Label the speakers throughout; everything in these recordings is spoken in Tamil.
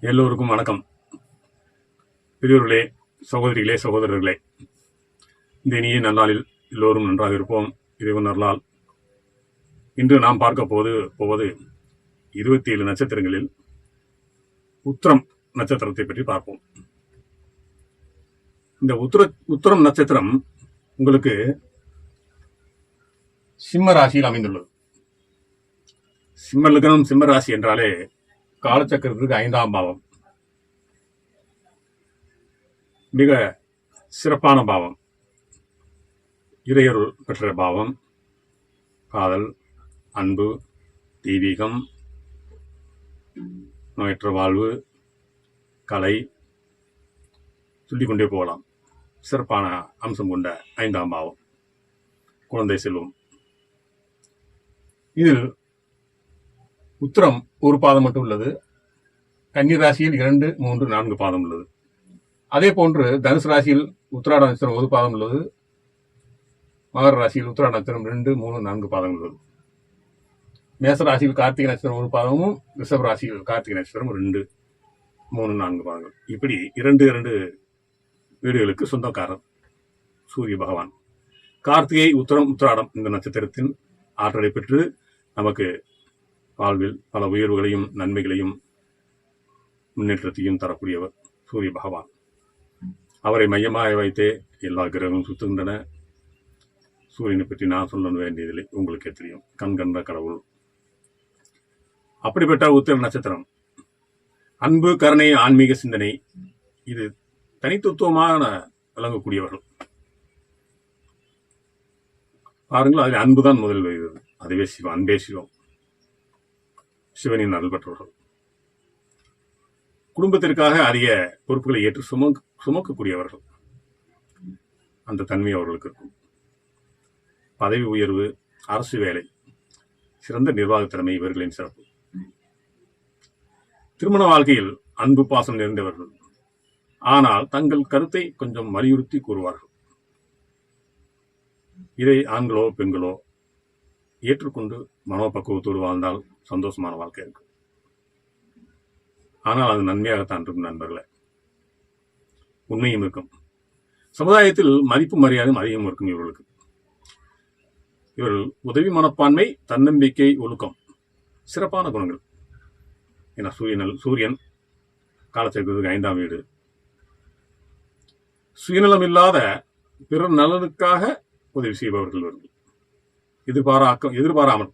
Speaker 1: எல்லோருக்கும் வணக்கம். பெரியோர்களே சகோதரிகளே சகோதரர்களே இந்த இனிய நன்னாளில் எல்லோரும் நன்றாக இருப்போம். இறைவன் அருளால் இன்று நாம் பார்க்க போது போவது இருபத்தி ஏழு நட்சத்திரங்களில் உத்திரம் நட்சத்திரத்தை பற்றி பார்ப்போம். இந்த உத்திர உத்திரம் நட்சத்திரம் உங்களுக்கு சிம்ம ராசியில் அமைந்துள்ளது. சிம்ம லக்னம் சிம்ம ராசி என்றாலே காலச்சக்கரத்துக்கு ஐந்தாம் பாவம். மிக சிறப்பான பாவம். இறையருள் பெற்ற பாவம். காதல் அன்பு தெய்வீகம் நோயற்ற வாழ்வு கலை சொல்லிக்கொண்டே போகலாம். சிறப்பான அம்சம் கொண்ட ஐந்தாம் பாவம். குழந்தை செல்வம். இதில் உத்திரம் ஒரு பாதம் மட்டும் உள்ளது. கன்னி ராசியில் இரண்டு மூன்று நான்கு பாதம் உள்ளது. அதே போன்று தனுசு ராசியில் உத்திராட நட்சத்திரம் ஒரு பாதம் உள்ளது. மகர ராசியில் உத்திராட நட்சத்திரம் ரெண்டு மூணு நான்கு பாதம் உள்ளது. மேச ராசியில் கார்த்திகை நட்சத்திரம் ஒரு பாதமும் ரிஷப ராசியில் கார்த்திகை நட்சத்திரம் ரெண்டு மூணு நான்கு பாதங்கள். இப்படி இரண்டு இரண்டு வீடுகளுக்கு சொந்தக்காரர் சூரிய பகவான். கார்த்திகை உத்திரம் உத்திராடம் இந்த நட்சத்திரத்தின் ஆற்றலை பெற்று நமக்கு வாழ்வில் பல உயர்வுகளையும் நன்மைகளையும் முன்னேற்றத்தையும் தரக்கூடியவர் சூரிய பகவான். அவரை மையமாக வைத்தே எல்லா கிரகங்களும் சுத்துகின்றன. சூரியனை பற்றி நான் சொல்ல வேண்டியதில்லை. உங்களுக்கே தெரியும். கண் கண்ட கடவுள். அப்படிப்பட்ட உத்திர நட்சத்திரம். அன்பு கருணை ஆன்மீக சிந்தனை இது தனித்துவமான விளங்கக்கூடியவர்கள். பாருங்கள் அதில் அன்புதான் முதல் வருகிறது அதுவே சிவம் அன்பே சிவம். சிவனின் அருள் பெற்றவர்கள் குடும்பத்திற்காக அரிய பொறுப்புகளை ஏற்று சுமக் சுமக்கக்கூடியவர்கள். அந்த தன்மை அவர்களுக்கு இருக்கும். பதவி உயர்வு அரசு வேலை சிறந்த நிர்வாக திறமை இவர்களின் சிறப்பு. திருமண வாழ்க்கையில் அன்பு பாசம் நிறைந்தவர்கள். ஆனால் தங்கள் கருத்தை கொஞ்சம் வலியுறுத்தி கூறுவார்கள். இதை ஆண்களோ பெண்களோ ஏற்றுக்கொண்டு மனோபக்குவத்தோடு வாழ்ந்தால் சந்தோஷமான வாழ்க்கை இருக்கும். ஆனால் அது நன்மையாகத்தான் இருக்கும் நண்பர்களே. உண்மையும் இருக்கும். சமுதாயத்தில் மதிப்பு மரியாதையும் அதிகம் இருக்கும் இவர்களுக்கு. இவர்கள் உதவி மனப்பான்மை தன்னம்பிக்கை ஒழுக்கம் சிறப்பான குணங்கள். ஏன்னா சூரியனல் சூரியன் காலத்திற்கு ஐந்தாம் வீடு. சுயநலம் இல்லாத பிறர் நலனுக்காக உதவி செய்பவர்கள் இவர்கள். எதிர்பாராக்க எதிர்பாராமல்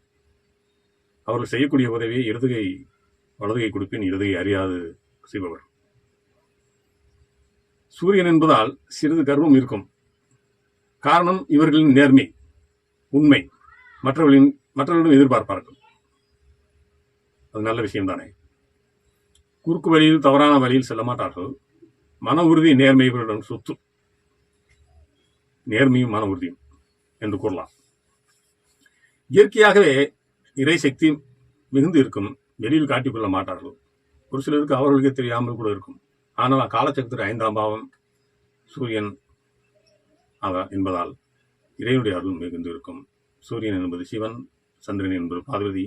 Speaker 1: அவர்கள் செய்யக்கூடிய உதவியை இடதுகை வலதுகை கொடுப்பின் இடதுகை அறியாது செய்பவர். சூரியன் என்பதால் சிறிது கர்வம் இருக்கும். காரணம் இவர்களின் நேர்மை உண்மை. மற்றவர்களின் மற்றவர்களிடம் எதிர்பார்ப்பார்கள். அது நல்ல விஷயம் தானே குறுக்கு வழியில் தவறான வழியில் செல்ல மாட்டார்கள். மன உறுதி நேர்மை இவர்களிடம் சொத்து. நேர்மையும் மன உறுதியும் என்று கூறலாம். இயற்கையாகவே இறை சக்தி மிகுந்து இருக்கும். வெளியில் காட்டிக்கொள்ள மாட்டார்கள். ஒரு சிலருக்கு அவர்களுக்கே தெரியாமல் கூட இருக்கும். ஆனால் காலச்சக்கர ஐந்தாம் பாவம் சூரியன் ஆக என்பதால் இறைவனுடைய அருள் மிகுந்து இருக்கும். சூரியன் என்பது சிவன் சந்திரன் என்பது பார்வதி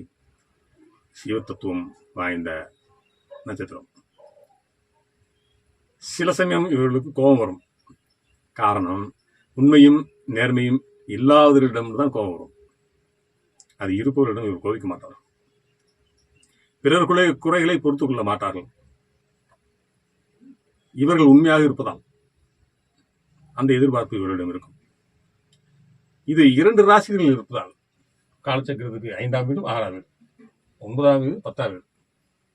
Speaker 1: சிவத்தத்துவம் வாய்ந்த நட்சத்திரம். சில சமயம் இவர்களுக்கு கோபம் வரும். காரணம் உண்மையும் நேர்மையும் இல்லாதவரிடம்தான் கோபம் வரும். அது இருப்பவரிடம் இவர் கோபிக்க மாட்டார். பிறருக்குள்ளே குறைகளை பொறுத்துக் கொள்ள மாட்டார்கள். இவர்கள் உண்மையாக இருப்பதால் அந்த எதிர்பார்ப்பு இவர்களிடம் இருக்கும். இது இரண்டு ராசிகளில் இருப்பதால் காலச்சக்கரத்துக்கு ஐந்தாம் வீடும் ஆறாம் வீடு ஒன்பதாம் வீடு பத்தாம் வீடு.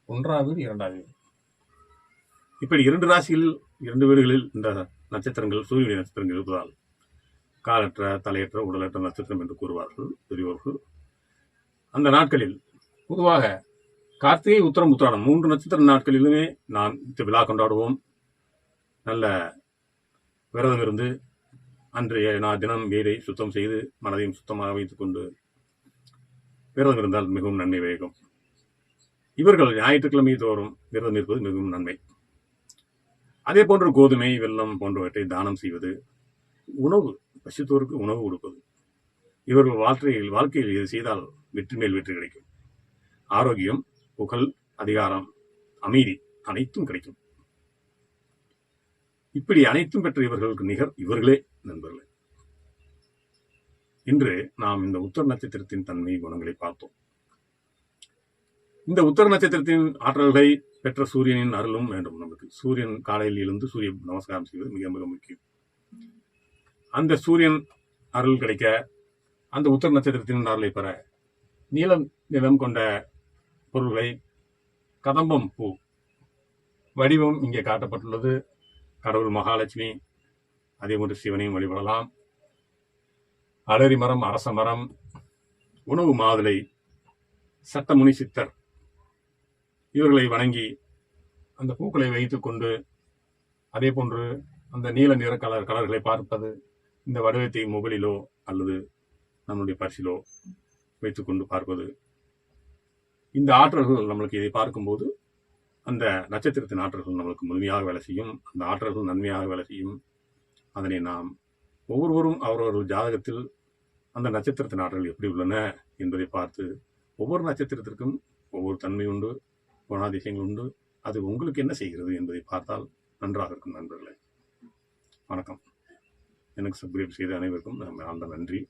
Speaker 1: ஒன்றாம் வீடு இரண்டாம் வீடு. இப்படி இரண்டு ராசிகளில் இரண்டு வீடுகளில் இந்த நட்சத்திரங்கள் சூரியனுடைய நட்சத்திரங்கள் இருப்பதால் காலற்ற தலையற்ற உடலற்ற நட்சத்திரம் என்று கூறுவார்கள் பெரியவர்கள் அந்த நாட்களில் பொதுவாக கார்த்திகை உத்தரம் உத்திராடம் மூன்று நட்சத்திர நாட்களிலுமே நாம் இந்த விழா கொண்டாடுவோம். நல்ல விரதம் இருந்து அன்றைய நான் தினம் வீடை சுத்தம் செய்து மனதையும் சுத்தமாக வைத்துக் கொண்டு விரதம் இருந்தால் மிகவும் நன்மை வேகும் இவர்கள் ஞாயிற்றுக்கிழமை தோறும் விரதம் இருப்பது மிகவும் நன்மை. அதே போன்று கோதுமை வெல்லம் போன்றவற்றை தானம் செய்வது உணவு பசித்தோருக்கு உணவு கொடுப்பது. இவர்கள் வாழ்க்கையில் வாழ்க்கையில் இது செய்தால் வெற்றி மேல் வெற்றி கிடைக்கும். ஆரோக்கியம் புகழ் அதிகாரம் அமைதி அனைத்தும் கிடைக்கும். இப்படி அனைத்தும் பெற்ற இவர்களுக்கு நிகர் இவர்களே நண்பர்களே. இன்று நாம் இந்த உத்தர நட்சத்திரத்தின் தன்மை குணங்களை பார்த்தோம். இந்த உத்தர நட்சத்திரத்தின் ஆற்றல்களை பெற்ற சூரியனின் அருளும் வேண்டும் நமக்கு. சூரியன் காலையில் எழுந்து சூரிய நமஸ்காரம் செய்வது மிக மிக முக்கியம். அந்த சூரியன் அருள் கிடைக்க அந்த உத்தர நட்சத்திரத்தின் அருளை பெற நீலம் நிறம் கொண்ட பொருள்களை கதம்பம் பூ வடிவம் இங்கே காட்டப்பட்டுள்ளது. கடவுள் மகாலட்சுமி அதே போன்று சிவனையும் வழிபடலாம். அலரி மரம் அரச மரம் உணவு மாதுளை சட்டமுனி சித்தர் இவர்களை வணங்கி அந்த பூக்களை வைத்து கொண்டு அதே போன்று அந்த நீல நிற கலர் கலர்களை பார்ப்பது இந்த வடிவத்தை மொபைலிலோ அல்லது நம்முடைய பரிசிலோ. வைத்துக்கொண்டு பார்ப்பது. இந்த ஆற்றல்கள் நம்மளுக்கு இதை பார்க்கும்போது அந்த நட்சத்திரத்தின் ஆற்றல்கள் நம்மளுக்கு முழுமையாக வேலை செய்யும். அந்த ஆற்றல்கள் நன்மையாக வேலை செய்யும். அதனை நாம் ஒவ்வொருவரும் அவரவர் ஜாதகத்தில் அந்த நட்சத்திரத்தின் ஆற்றல் எப்படி உள்ளன என்பதை பார்த்து ஒவ்வொரு நட்சத்திரத்திற்கும் ஒவ்வொரு தன்மை உண்டு குணாதிசயங்கள் உண்டு. அது உங்களுக்கு என்ன செய்கிறது என்பதை பார்த்தால் நன்றாக இருக்கும் நண்பர்களே. வணக்கம். எனக்கு சப்ஸ்கிரைப் செய்த அனைவருக்கும் ஆழ்ந்த நன்றி.